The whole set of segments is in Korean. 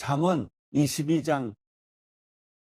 잠언 22장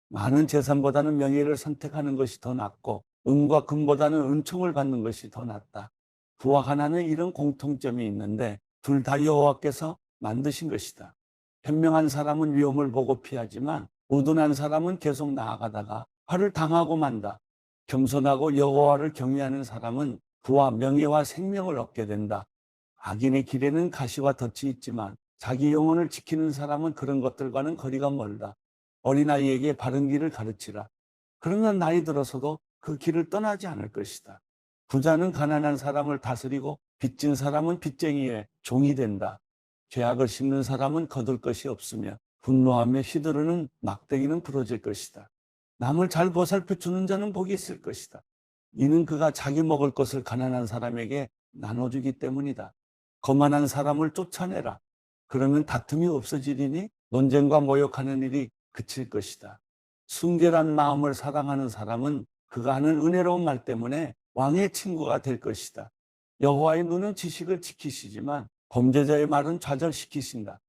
많은 재산보다는 명예를 선택하는 것이 더 낫고 은과 금보다는 은총을 받는 것이 더 낫다. 부와 가난은 이런 공통점이 있는데 둘 다 여호와께서 만드신 것이다. 현명한 사람은 위험을 보고 피하지만 우둔한 사람은 계속 나아가다가 화를 당하고 만다. 겸손하고 여호와를 경외하는 사람은 부와 명예와 생명을 얻게 된다. 악인의 길에는 가시와 덫이 있지만 자기 영혼을 지키는 사람은 그런 것들과는 거리가 멀다. 어린아이에게 바른 길을 가르치라. 그러면 나이 들어서도 그 길을 떠나지 않을 것이다. 부자는 가난한 사람을 다스리고 빚진 사람은 빚쟁이의 종이 된다. 죄악을 심는 사람은 거둘 것이 없으며 분노하며 시드르는 막대기는 부러질 것이다. 남을 잘 보살펴 주는 자는 복이 있을 것이다. 이는 그가 자기 먹을 것을 가난한 사람에게 나눠주기 때문이다. 거만한 사람을 쫓아내라. 그러면 다툼이 없어지리니 논쟁과 모욕하는 일이 그칠 것이다. 순결한 마음을 사랑하는 사람은 그가 하는 은혜로운 말 때문에 왕의 친구가 될 것이다. 여호와의 눈은 지식을 지키시지만 범죄자의 말은 좌절시키신다.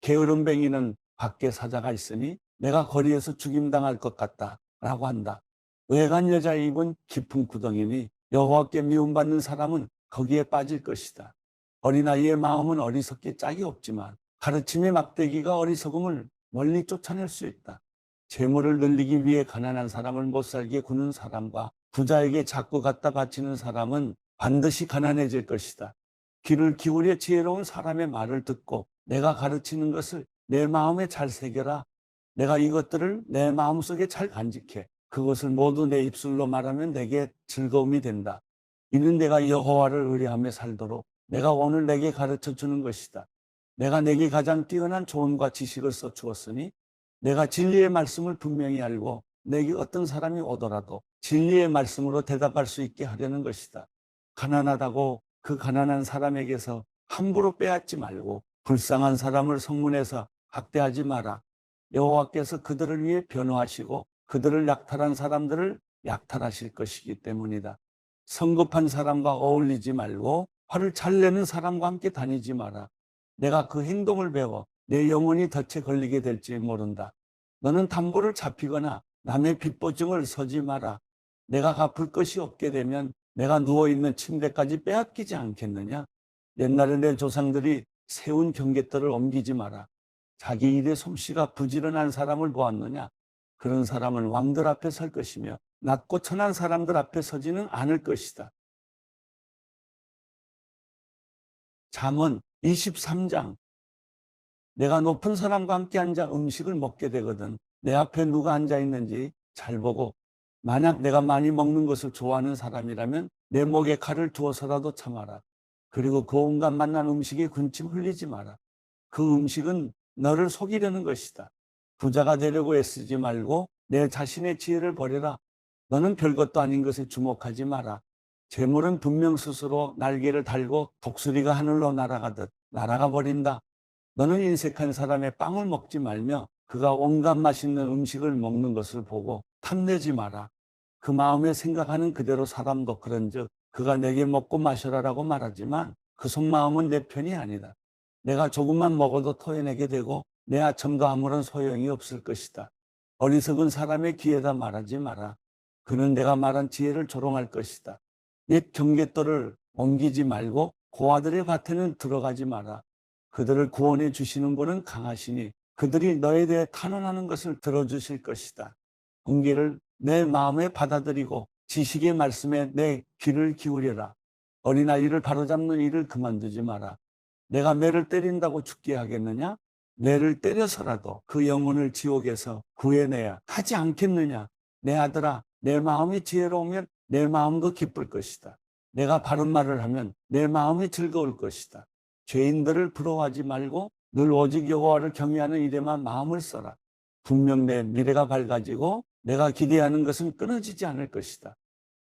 게으름뱅이는 밖에 사자가 있으니 내가 거리에서 죽임당할 것 같다. 라고 한다. 외간 여자의 입은 깊은 구덩이니 여호와께 미움받는 사람은 거기에 빠질 것이다. 어린아이의 마음은 어리석게 짝이 없지만 가르침의 막대기가 어리석음을 멀리 쫓아낼 수 있다. 재물을 늘리기 위해 가난한 사람을 못 살게 구는 사람과 부자에게 자꾸 갖다 바치는 사람은 반드시 가난해질 것이다. 귀를 기울여 지혜로운 사람의 말을 듣고 내가 가르치는 것을 내 마음에 잘 새겨라. 내가 이것들을 내 마음속에 잘 간직해. 그것을 모두 내 입술로 말하면 내게 즐거움이 된다. 이는 내가 여호와를 의뢰하며 살도록 내가 오늘 내게 가르쳐 주는 것이다. 내가 내게 가장 뛰어난 조언과 지식을 써 주었으니 내가 진리의 말씀을 분명히 알고 내게 어떤 사람이 오더라도 진리의 말씀으로 대답할 수 있게 하려는 것이다. 가난하다고 그 가난한 사람에게서 함부로 빼앗지 말고 불쌍한 사람을 성문에서 학대하지 마라. 여호와께서 그들을 위해 변호하시고 그들을 약탈한 사람들을 약탈하실 것이기 때문이다. 성급한 사람과 어울리지 말고 화를 잘 내는 사람과 함께 다니지 마라. 내가 그 행동을 배워 내 영혼이 덫에 걸리게 될지 모른다. 너는 담보를 잡히거나 남의 빚보증을 서지 마라. 내가 갚을 것이 없게 되면 내가 누워있는 침대까지 빼앗기지 않겠느냐? 옛날에 내 조상들이 세운 경계들을 옮기지 마라. 자기 일에 솜씨가 부지런한 사람을 보았느냐? 그런 사람은 왕들 앞에 설 것이며 낮고 천한 사람들 앞에 서지는 않을 것이다. 잠언 23장 내가 높은 사람과 함께 앉아 음식을 먹게 되거든 내 앞에 누가 앉아 있는지 잘 보고 만약 내가 많이 먹는 것을 좋아하는 사람이라면 내 목에 칼을 두어서라도 참아라. 그리고 그 온갖 맛난 음식에 군침 흘리지 마라. 그 음식은 너를 속이려는 것이다. 부자가 되려고 애쓰지 말고 내 자신의 지혜를 버려라. 너는 별것도 아닌 것에 주목하지 마라. 재물은 분명 스스로 날개를 달고 독수리가 하늘로 날아가듯 날아가 버린다. 너는 인색한 사람의 빵을 먹지 말며 그가 온갖 맛있는 음식을 먹는 것을 보고 탐내지 마라. 그 마음에 생각하는 그대로 사람도 그런즉 그가 내게 먹고 마셔라라고 말하지만 그 속마음은 내 편이 아니다. 내가 조금만 먹어도 토해내게 되고 내 아첨도 아무런 소용이 없을 것이다. 어리석은 사람의 귀에다 말하지 마라. 그는 내가 말한 지혜를 조롱할 것이다. 옛 경계도를 옮기지 말고 고아들의 밭에는 들어가지 마라. 그들을 구원해 주시는 분은 강하시니 그들이 너에 대해 탄원하는 것을 들어주실 것이다. 공기를 내 마음에 받아들이고 지식의 말씀에 내 귀를 기울여라. 어린아이를 바로잡는 일을 그만두지 마라. 내가 매를 때린다고 죽게 하겠느냐? 매를 때려서라도 그 영혼을 지옥에서 구해내야 하지 않겠느냐? 내 아들아, 내 마음이 지혜로우면 내 마음도 기쁠 것이다. 내가 바른 말을 하면 내 마음이 즐거울 것이다. 죄인들을 부러워하지 말고 늘 오직 여호와를 경외하는 일에만 마음을 써라. 분명 내 미래가 밝아지고 내가 기대하는 것은 끊어지지 않을 것이다.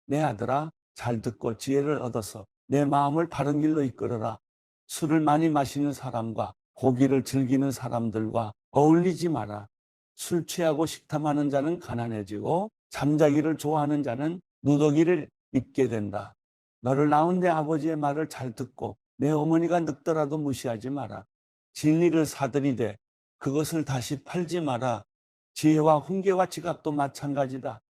내 아들아, 잘 듣고 지혜를 얻어서 내 마음을 바른 길로 이끌어라. 술을 많이 마시는 사람과 고기를 즐기는 사람들과 어울리지 마라. 술 취하고 식탐하는 자는 가난해지고 잠자기를 좋아하는 자는 누더기를 입게 된다. 너를 낳은 내 아버지의 말을 잘 듣고 내 어머니가 늙더라도 무시하지 마라. 진리를 사들이되 그것을 다시 팔지 마라. 지혜와 훈계와 지각도 마찬가지다.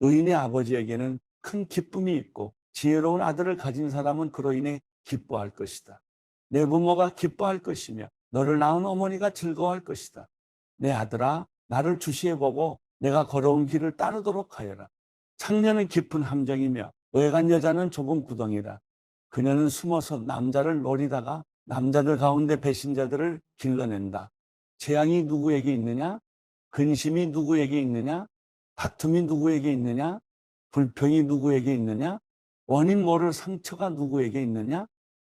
의인의 아버지에게는 큰 기쁨이 있고 지혜로운 아들을 가진 사람은 그로 인해 기뻐할 것이다. 내 부모가 기뻐할 것이며 너를 낳은 어머니가 즐거워할 것이다. 내 아들아 나를 주시해 보고 내가 걸어온 길을 따르도록 하여라. 창녀는 깊은 함정이며 외간 여자는 좁은 구덩이라. 그녀는 숨어서 남자를 노리다가 남자들 가운데 배신자들을 길러낸다. 재앙이 누구에게 있느냐? 근심이 누구에게 있느냐? 다툼이 누구에게 있느냐? 불평이 누구에게 있느냐? 원인 모를 상처가 누구에게 있느냐?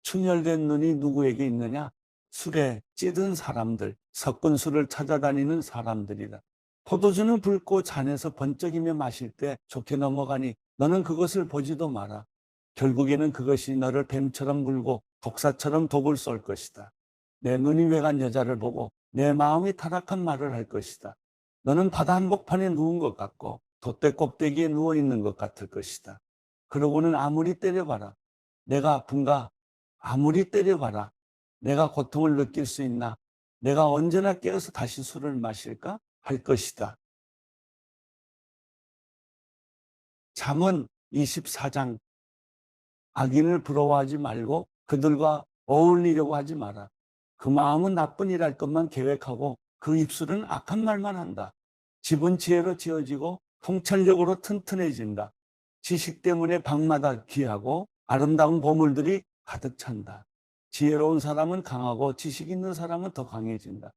충혈된 눈이 누구에게 있느냐? 술에 찌든 사람들, 섞은 술을 찾아다니는 사람들이다. 포도주는 붉고 잔에서 번쩍이며 마실 때 좋게 넘어가니 너는 그것을 보지도 마라. 결국에는 그것이 너를 뱀처럼 물고 독사처럼 독을 쏠 것이다. 내 눈이 외간 여자를 보고 내 마음이 타락한 말을 할 것이다. 너는 바다 한복판에 누운 것 같고 돛대 꼭대기에 누워 있는 것 같을 것이다. 그러고는 아무리 때려봐라. 내가 아픈가? 아무리 때려봐라. 내가 고통을 느낄 수 있나? 내가 언제나 깨어서 다시 술을 마실까? 할 것이다. 잠언 24장 악인을 부러워하지 말고 그들과 어울리려고 하지 마라. 그 마음은 나쁜 일 할 것만 계획하고 그 입술은 악한 말만 한다. 집은 지혜로 지어지고 통찰력으로 튼튼해진다. 지식 때문에 방마다 귀하고 아름다운 보물들이 가득 찬다. 지혜로운 사람은 강하고 지식 있는 사람은 더 강해진다.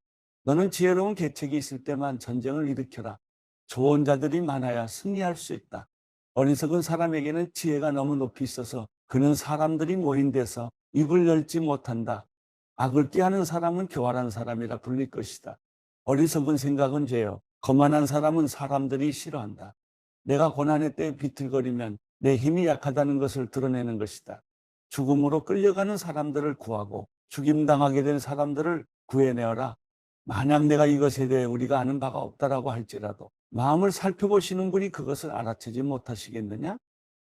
너는 지혜로운 계책이 있을 때만 전쟁을 일으켜라. 좋은 자들이 많아야 승리할 수 있다. 어리석은 사람에게는 지혜가 너무 높이 있어서 그는 사람들이 모인 데서 입을 열지 못한다. 악을 꾀하는 사람은 교활한 사람이라 불릴 것이다. 어리석은 생각은 죄요. 거만한 사람은 사람들이 싫어한다. 내가 고난의 때에 비틀거리면 내 힘이 약하다는 것을 드러내는 것이다. 죽음으로 끌려가는 사람들을 구하고 죽임당하게 된 사람들을 구해내어라. 만약 내가 이것에 대해 우리가 아는 바가 없다라고 할지라도 마음을 살펴보시는 분이 그것을 알아채지 못하시겠느냐?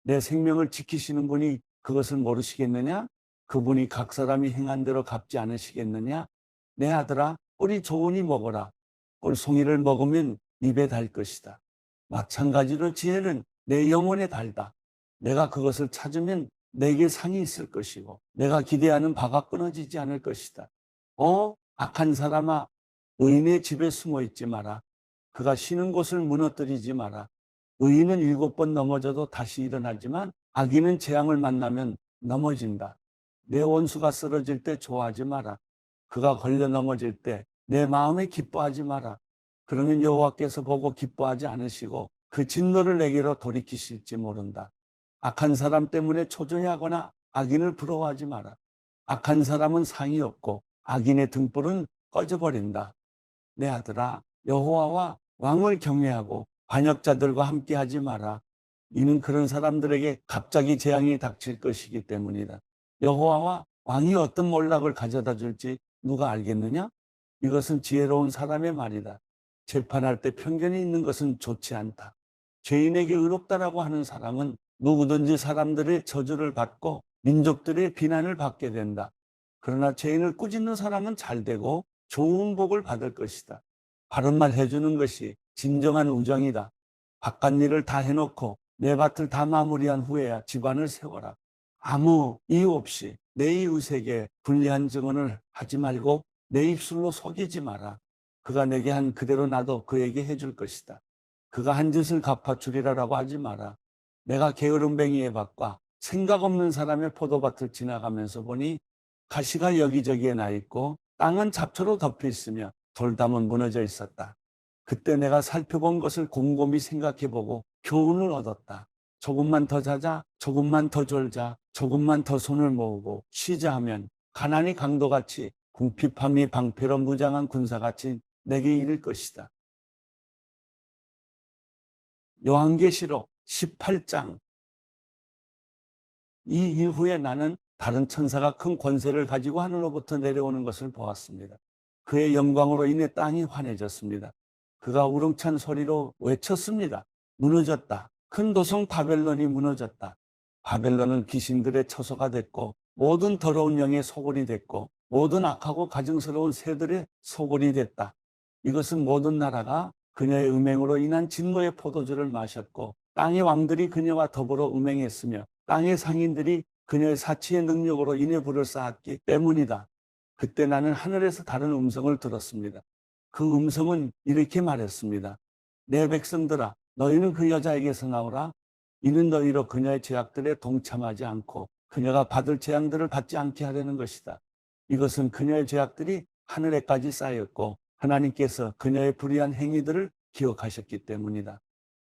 내 생명을 지키시는 분이 그것을 모르시겠느냐? 그분이 각 사람이 행한 대로 갚지 않으시겠느냐? 내 아들아, 꿀이 좋으니 먹어라. 꿀송이를 먹으면 입에 달 것이다. 마찬가지로 지혜는 내 영혼에 달다. 내가 그것을 찾으면 내게 상이 있을 것이고 내가 기대하는 바가 끊어지지 않을 것이다. 어, 악한 사람아, 의인의 집에 숨어 있지 마라. 그가 쉬는 곳을 무너뜨리지 마라. 의인은 일곱 번 넘어져도 다시 일어나지만 악인은 재앙을 만나면 넘어진다. 내 원수가 쓰러질 때 좋아하지 마라. 그가 걸려 넘어질 때 내 마음에 기뻐하지 마라. 그러면 여호와께서 보고 기뻐하지 않으시고 그 진노를 내게로 돌이키실지 모른다. 악한 사람 때문에 초조해하거나 악인을 부러워하지 마라. 악한 사람은 상이 없고 악인의 등불은 꺼져버린다. 내 아들아 여호와와 왕을 경외하고 반역자들과 함께하지 마라. 이는 그런 사람들에게 갑자기 재앙이 닥칠 것이기 때문이다. 여호와와 왕이 어떤 몰락을 가져다 줄지 누가 알겠느냐? 이것은 지혜로운 사람의 말이다. 재판할 때 편견이 있는 것은 좋지 않다. 죄인에게 의롭다라고 하는 사람은 누구든지 사람들의 저주를 받고 민족들의 비난을 받게 된다. 그러나 죄인을 꾸짖는 사람은 잘 되고 좋은 복을 받을 것이다. 바른 말 해주는 것이 진정한 우정이다. 바깥 일을 다 해놓고 내 밭을 다 마무리한 후에야 집안을 세워라. 아무 이유 없이 내 이웃에게 불리한 증언을 하지 말고 내 입술로 속이지 마라. 그가 내게 한 그대로 나도 그에게 해줄 것이다. 그가 한 짓을 갚아주리라라고 하지 마라. 내가 게으름뱅이의 밭과 생각 없는 사람의 포도밭을 지나가면서 보니 가시가 여기저기에 나 있고 땅은 잡초로 덮여 있으며 돌담은 무너져 있었다. 그때 내가 살펴본 것을 곰곰이 생각해보고 교훈을 얻었다. 조금만 더 자자, 조금만 더 졸자, 조금만 더 손을 모으고 쉬자 하면 가난이 강도같이 궁핍함이 방패로 무장한 군사같이 내게 이를 것이다. 요한계시록 18장 이 이후에 나는 다른 천사가 큰 권세를 가지고 하늘로부터 내려오는 것을 보았습니다. 그의 영광으로 인해 땅이 환해졌습니다. 그가 우렁찬 소리로 외쳤습니다. 무너졌다. 큰 도성 바벨론이 무너졌다. 바벨론은 귀신들의 처소가 됐고 모든 더러운 영의 소굴이 됐고 모든 악하고 가증스러운 새들의 소굴이 됐다. 이것은 모든 나라가 그녀의 음행으로 인한 진노의 포도주를 마셨고 땅의 왕들이 그녀와 더불어 음행했으며 땅의 상인들이 그녀의 사치의 능력으로 인해 불을 쌓았기 때문이다. 그때 나는 하늘에서 다른 음성을 들었습니다. 그 음성은 이렇게 말했습니다. 내 백성들아, 너희는 그 여자에게서 나오라. 이는 너희로 그녀의 죄악들에 동참하지 않고 그녀가 받을 재앙들을 받지 않게 하려는 것이다. 이것은 그녀의 죄악들이 하늘에까지 쌓였고 하나님께서 그녀의 불의한 행위들을 기억하셨기 때문이다.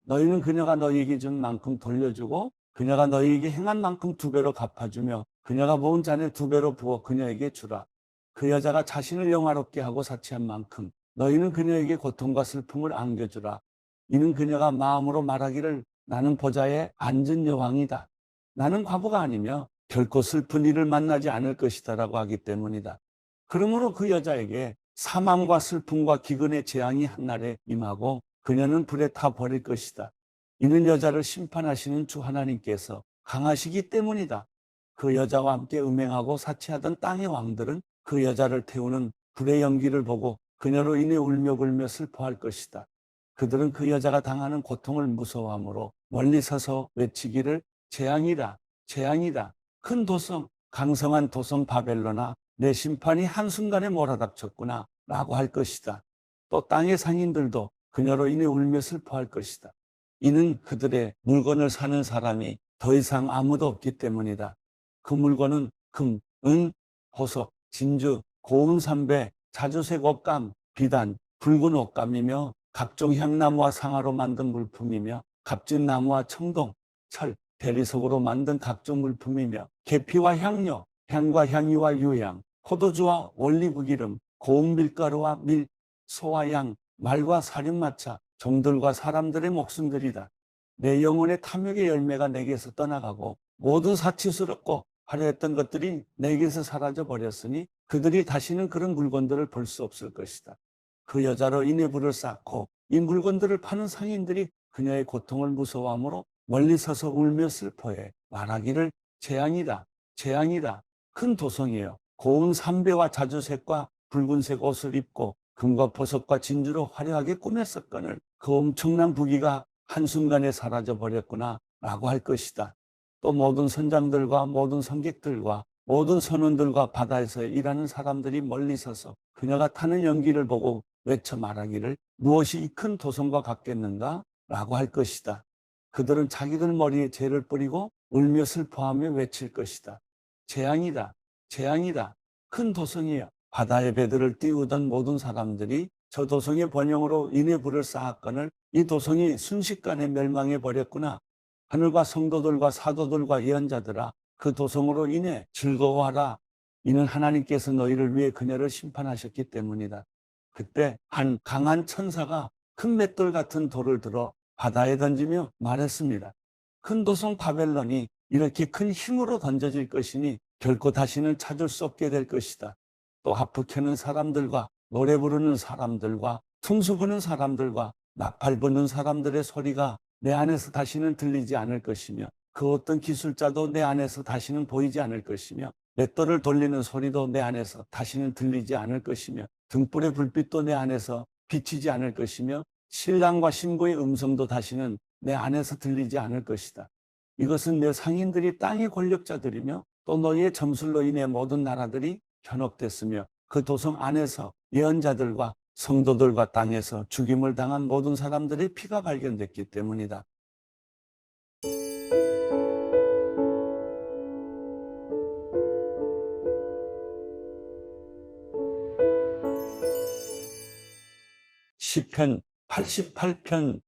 너희는 그녀가 너희에게 준 만큼 돌려주고 그녀가 너희에게 행한 만큼 두 배로 갚아주며 그녀가 모은 잔에 두 배로 부어 그녀에게 주라. 그 여자가 자신을 영화롭게 하고 사치한 만큼 너희는 그녀에게 고통과 슬픔을 안겨주라. 이는 그녀가 마음으로 말하기를 나는 보좌에 앉은 여왕이다. 나는 과부가 아니며 결코 슬픈 일을 만나지 않을 것이다 라고 하기 때문이다. 그러므로 그 여자에게 사망과 슬픔과 기근의 재앙이 한날에 임하고 그녀는 불에 타 버릴 것이다. 이는 여자를 심판하시는 주 하나님께서 강하시기 때문이다. 그 여자와 함께 음행하고 사치하던 땅의 왕들은 그 여자를 태우는 불의 연기를 보고 그녀로 인해 울며 불며 슬퍼할 것이다. 그들은 그 여자가 당하는 고통을 무서워하므로 멀리 서서 외치기를 재앙이다, 재앙이다. 큰 도성, 강성한 도성 바벨로나 내 심판이 한순간에 몰아닥쳤구나 라고 할 것이다. 또 땅의 상인들도 그녀로 인해 울며 슬퍼할 것이다. 이는 그들의 물건을 사는 사람이 더 이상 아무도 없기 때문이다. 그 물건은 금, 은, 보석, 진주, 고운 삼배, 자주색 옷감, 비단, 붉은 옷감이며 각종 향나무와 상아로 만든 물품이며 값진 나무와 청동, 철, 대리석으로 만든 각종 물품이며 계피와 향료, 향과 향유와 유향, 포도주와 올리브 기름, 고운 밀가루와 밀, 소와 양, 말과 사륜마차, 종들과 사람들의 목숨들이다. 내 영혼의 탐욕의 열매가 내게서 떠나가고 모든 사치스럽고 화려했던 것들이 내게서 사라져 버렸으니 그들이 다시는 그런 물건들을 볼 수 없을 것이다. 그 여자로 인해 불을 쌓고 이 물건들을 파는 상인들이 그녀의 고통을 무서워하므로 멀리 서서 울며 슬퍼해 말하기를 재앙이다, 재앙이다. 큰 도성이에요. 고운 삼배와 자주색과 붉은색 옷을 입고 금과 보석과 진주로 화려하게 꾸몄었거늘 그 엄청난 부귀가 한순간에 사라져 버렸구나 라고 할 것이다. 또 모든 선장들과 모든 선객들과 모든 선원들과 바다에서 일하는 사람들이 멀리 서서 그녀가 타는 연기를 보고 외쳐 말하기를 무엇이 이 큰 도성과 같겠는가? 라고 할 것이다. 그들은 자기들 머리에 죄를 뿌리고 울며 슬퍼하며 외칠 것이다. 재앙이다. 재앙이다. 큰 도성이여. 바다의 배들을 띄우던 모든 사람들이 저 도성의 번영으로 인해 불을 쌓았거늘 이 도성이 순식간에 멸망해 버렸구나. 하늘과 성도들과 사도들과 예언자들아 그 도성으로 인해 즐거워하라. 이는 하나님께서 너희를 위해 그녀를 심판하셨기 때문이다. 그때 한 강한 천사가 큰 맷돌 같은 돌을 들어 바다에 던지며 말했습니다. 큰 도성 바벨론이 이렇게 큰 힘으로 던져질 것이니 결코 다시는 찾을 수 없게 될 것이다. 또 하프 켜는 사람들과 노래 부르는 사람들과 퉁수 부는 사람들과 나팔 부는 사람들의 소리가 내 안에서 다시는 들리지 않을 것이며 그 어떤 기술자도 내 안에서 다시는 보이지 않을 것이며 맷돌을 돌리는 소리도 내 안에서 다시는 들리지 않을 것이며 등불의 불빛도 내 안에서 비치지 않을 것이며 신랑과 신부의 음성도 다시는 내 안에서 들리지 않을 것이다. 이것은 내 상인들이 땅의 권력자들이며 또 너희의 점술로 인해 모든 나라들이 현혹됐으며 그 도성 안에서 예언자들과 성도들과 땅에서 죽임을 당한 모든 사람들의 피가 발견됐기 때문이다. 시편 88편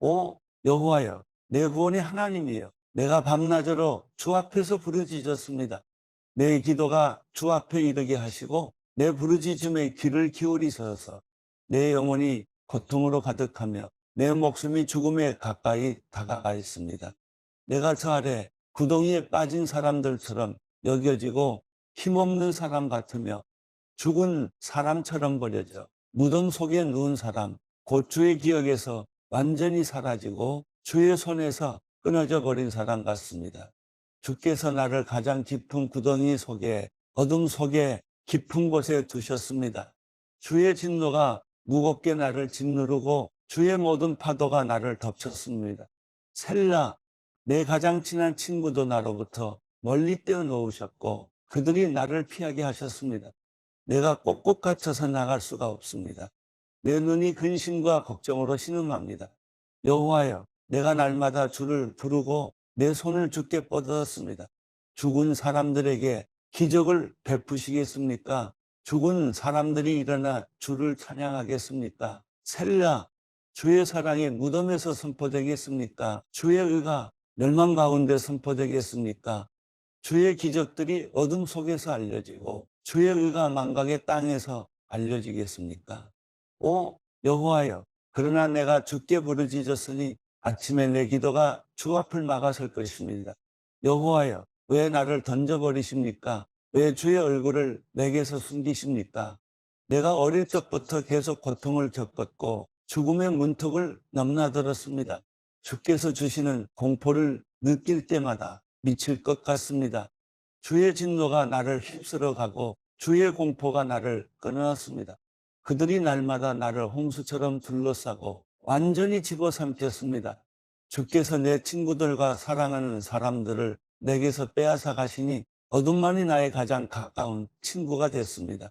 오 여호와여 내 구원의 하나님이여 내가 밤낮으로 주 앞에서 부르짖었습니다. 내 기도가 주 앞에 이르게 하시고 내 부르짖음에 귀를 기울이셔서 내 영혼이 고통으로 가득하며 내 목숨이 죽음에 가까이 다가가 있습니다. 내가 저 아래 구덩이에 빠진 사람들처럼 여겨지고 힘없는 사람 같으며 죽은 사람처럼 버려져 무덤 속에 누운 사람, 곧 주의 기억에서 완전히 사라지고 주의 손에서 끊어져 버린 사람 같습니다. 주께서 나를 가장 깊은 구덩이 속에 어둠 속에 깊은 곳에 두셨습니다. 주의 진노가 무겁게 나를 짓누르고 주의 모든 파도가 나를 덮쳤습니다. 셀라, 내 가장 친한 친구도 나로부터 멀리 떼어놓으셨고 그들이 나를 피하게 하셨습니다. 내가 꼭꼭 갇혀서 나갈 수가 없습니다. 내 눈이 근심과 걱정으로 신음합니다. 여호와여, 내가 날마다 주를 부르고 내 손을 주께 뻗었습니다. 죽은 사람들에게 기적을 베푸시겠습니까? 죽은 사람들이 일어나 주를 찬양하겠습니까? 셀라, 주의 사랑이 무덤에서 선포되겠습니까? 주의 의가 멸망 가운데 선포되겠습니까? 주의 기적들이 어둠 속에서 알려지고 주의 의가 망각의 땅에서 알려지겠습니까? 오 여호와여 그러나 내가 주께 부르짖었으니 아침에 내 기도가 주 앞을 막아설 것입니다. 여호와여 왜 나를 던져버리십니까? 왜 주의 얼굴을 내게서 숨기십니까? 내가 어릴 적부터 계속 고통을 겪었고 죽음의 문턱을 넘나들었습니다. 주께서 주시는 공포를 느낄 때마다 미칠 것 같습니다. 주의 진노가 나를 휩쓸어 가고 주의 공포가 나를 끊어놨습니다. 그들이 날마다 나를 홍수처럼 둘러싸고 완전히 집어삼켰습니다. 주께서 내 친구들과 사랑하는 사람들을 내게서 빼앗아 가시니 어둠만이 나의 가장 가까운 친구가 됐습니다.